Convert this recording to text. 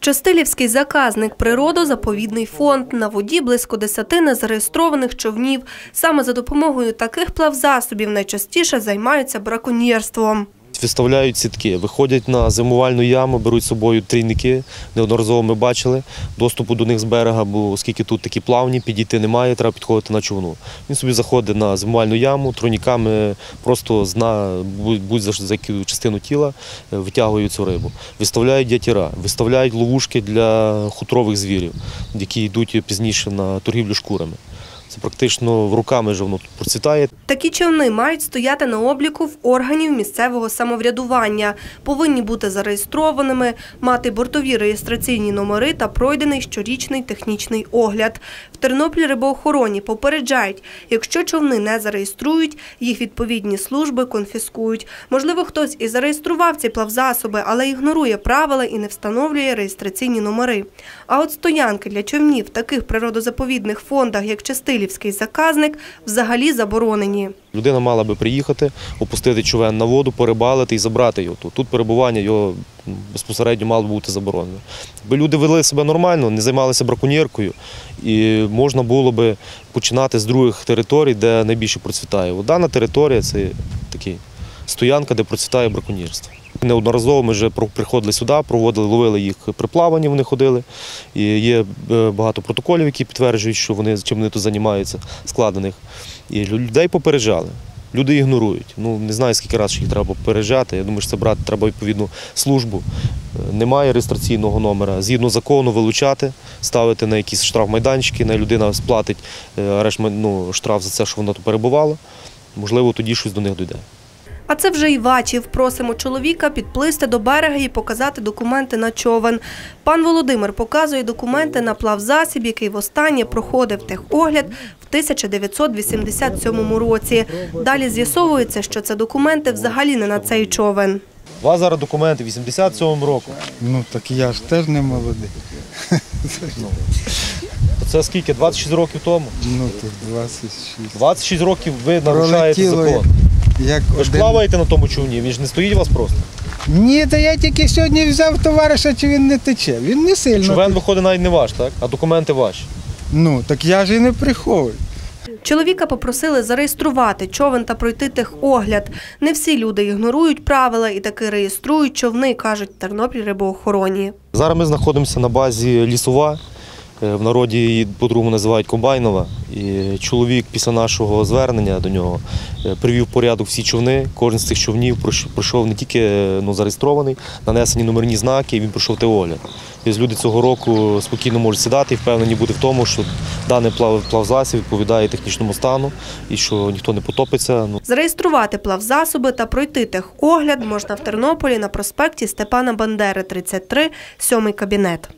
Частилівський заказник природозаповідний фонд. На воді близько десяти незареєстрованих човнів. Саме за допомогою таких плавзасобів найчастіше займаються браконьєрством. Виставляють сітки, виходять на зимувальну яму, беруть з собою трійники. Неодноразово ми бачили доступу до них з берега, бо оскільки тут такі плавні, підійти немає, треба підходити на човну. Він собі заходить на зимувальну яму, тройниками просто зна будь за за яку частину тіла е, витягують цю рибу. Виставляють ятіра, виставляють ловушки для хутрових звірів, які йдуть пізніше на торгівлю шкурами. Це практично руками вже воно процвітає. Такі човни мають стояти на обліку в органів місцевого самоврядування, повинні бути зареєстрованими, мати бортові реєстраційні номери та пройдений щорічний технічний огляд. В Тернопіль рибоохороні попереджають, якщо човни не зареєструють, їх відповідні служби конфіскують. Можливо, хтось і зареєстрував ці плавзасоби, але ігнорує правила і не встановлює реєстраційні номери. А от стоянки для човнів в таких природозаповідних фондах, як Чистилівський заказник, взагалі заборонені. Людина мала би приїхати, опустити човен на воду, порибалити і забрати його тут. Перебування його безпосередньо мало би бути заборонено. Якби люди вели себе нормально, не займалися браконьєркою, і можна було би починати з других територій, де найбільше процвітає. Дана територія це такий стоянка, де процвітає браконьєрство. Неодноразово ми вже приходили сюди, проводили, ловили їх при плаванні, вони ходили. І є е, багато протоколів, які підтверджують, що вони чим вони тут займаються, складених. І людей попереджали. Люди ігнорують. Ну не знаю, скільки разів їх треба попереджати. Я думаю, що це брати треба відповідну службу. Е, Немає реєстраційного номера. Згідно закону вилучати, ставити на якісь штрафмайданчики, на людина сплатить е, ну, штраф за це, що вона тут перебувала. Можливо, тоді щось до них дійде. А це вже Івачів. Просимо чоловіка підплисти до берега і показати документи на човен. Пан Володимир показує документи на плавзасіб, який востаннє проходив техогляд в 1987 році. Далі з'ясовується, що це документи взагалі не на цей човен. У вас зараз документи 87 року. Ну так я ж теж не молодий. Це скільки? 26 років тому? Ну тут 26. 26 років ви нарушаєте Пролетіло закон. Як Ви ж один- плаваєте на тому човні, він ж не стоїть у вас просто. Ні, та я тільки сьогодні взяв товариша, чи він не тече. Він не сильно. Човен виходить навіть не ваш, так? А документи ваші. Ну так я ж і не приховую. Чоловіка попросили зареєструвати човен та пройти техогляд. Не всі люди ігнорують правила і таки реєструють човни, кажуть в Тернопіль рибоохороні. Зараз ми знаходимося на базі лісова. Е, В народі її по-другому називають комбайнова. І чоловік після нашого звернення до нього е, привів порядок всі човни. Кожен з цих човнів пройшов не тільки е, ну, зареєстрований, нанесені номерні знаки, він пройшов теогляд. Тобто люди цього року спокійно можуть сідати і впевнені бути в тому, що даний плав, плавзасіб відповідає технічному стану і що ніхто не потопиться. Ну, Зареєструвати плавзасоби та пройти техогляд можна в Тернополі на проспекті Степана Бандери, 33, сьомий кабінет.